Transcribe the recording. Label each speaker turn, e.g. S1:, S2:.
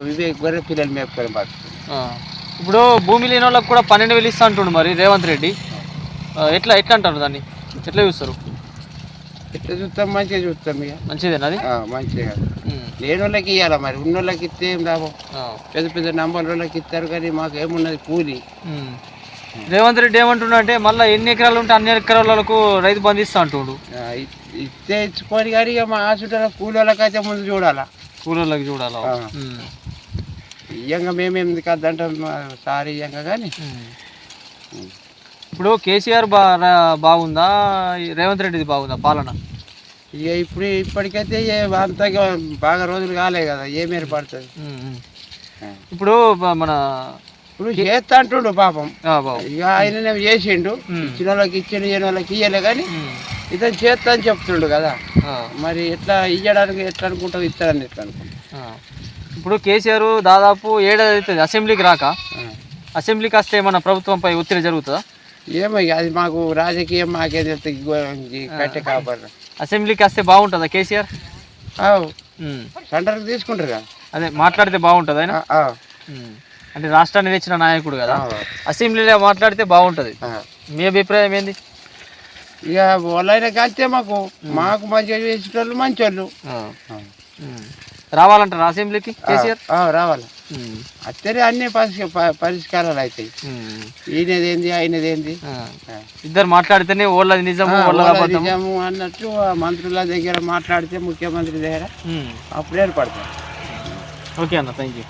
S1: ఇవే గొర్రె పిల్లలు మేపుకొని.
S2: ఇప్పుడు భూమి లేని వాళ్ళకి కూడా పన్నెండు వేలు ఇస్తా అంటుండు మరి రేవంత్ రెడ్డి. ఎట్లా ఎట్లా అంటారు దాన్ని? ఎట్లా చూస్తారు?
S1: ఎట్లా చూస్తాం? మంచిగా చూస్తాం ఇక.
S2: మంచిదేనా అది? ఉమ్.
S1: లేని వాళ్ళకి ఇవ్వాలి మరి? ఉన్న వాళ్ళకి ఇస్తే ఏం లాభం. పెద్ద పెద్ద నంబర్ వాళ్ళకి ఇస్తారు కానీ మాకు ఏమున్నది? కూలి.
S2: రేవంత్ రెడ్డి ఏమంటున్నా అంటే మళ్ళీ ఎన్ని ఎకరాలు ఉంటే అన్ని ఎకరాలకు రైతు బంధు ఇస్తా అంటుండు.
S1: ఇస్తే ఇచ్చుకొని కానీ ఇక మా హాస్పిటల్ కూలి వాళ్ళకైతే ముందు చూడాలా.
S2: కూలీలకు చూడాలా?
S1: ఆ.
S2: ఉమ్.
S1: ఇయ్యంగా మేము ఎందుకు వద్దంటాం మా సార్ ఇయ్యంగా కానీ.
S2: ఇప్పుడు కేసీఆర్ బా బాగుందా రేవంత్ రెడ్డిది బాగుందా పాలన
S1: ఇక ఇప్పుడు ఇప్పటికైతే అంతగా బాగా రోజులు కాలే కదా ఏం ఏర్పడుతుంది.
S2: ఇప్పుడు మన
S1: ఇప్పుడు చేస్తా అంటుండు పాపం ఇక ఆయన చేసిండు. ఇచ్చిన వాళ్ళకి ఇచ్చిన ఇయ్యని వాళ్ళకి ఇయ్యలే కానీ. ఇతను చేస్తా అని చెప్తుండు కదా. మరి ఎట్లా ఇయ్యడానికి ఎట్లా అనుకుంటావు ఇస్తాడని ఎట్లా అనుకుంటావు
S2: ఆ. ఇప్పుడు కేసీఆర్ దాదాపు ఏడాది అవుతుంది అసెంబ్లీకి రాక అసెంబ్లీకి వస్తే మన ప్రభుత్వంపై ఒత్తిడి జరుగుతుందా?
S1: ఏమో ఇక అది మాకు రాజకీయం మాకే తెలుస్తుంది. ఇగో ఈ కట్టె కాపాడు.
S2: అసెంబ్లీకి వస్తే బాగుంటుందా కేసీఆర్.
S1: సెంటర్కి తీసుకుంటారు కదా.
S2: అదే మాట్లాడితే బాగుంటుంది ఆయన. అంటే రాష్ట్రాన్ని తెచ్చిన నాయకుడు కదా. అసెంబ్లీలో మాట్లాడితే బాగుంటుంది. మీ అభిప్రాయం ఏంది?
S1: ఇక వాళ్ళైనా కంటే మాకు మాకు మంచిగా చేసేటోళ్ళు మంచి వాళ్ళు.
S2: రావాలంటారా అసెంబ్లీకి? కేసీఆర్?
S1: రావాలి.
S2: ఉమ్.
S1: అత్తనే అన్ని పరిష్కారాలు అవుతాయి. ఈయనదేంది ఆయనదేంది.
S2: ఇద్దరు మాట్లాడితేనే ఓళ్ళది నిజము
S1: నిజము అన్నట్టు మంత్రుల దగ్గర మాట్లాడితే ముఖ్యమంత్రి దగ్గర. అప్పుడు ఏర్పడతాయి.
S2: ఓకే అన్న థ్యాంక్ యూ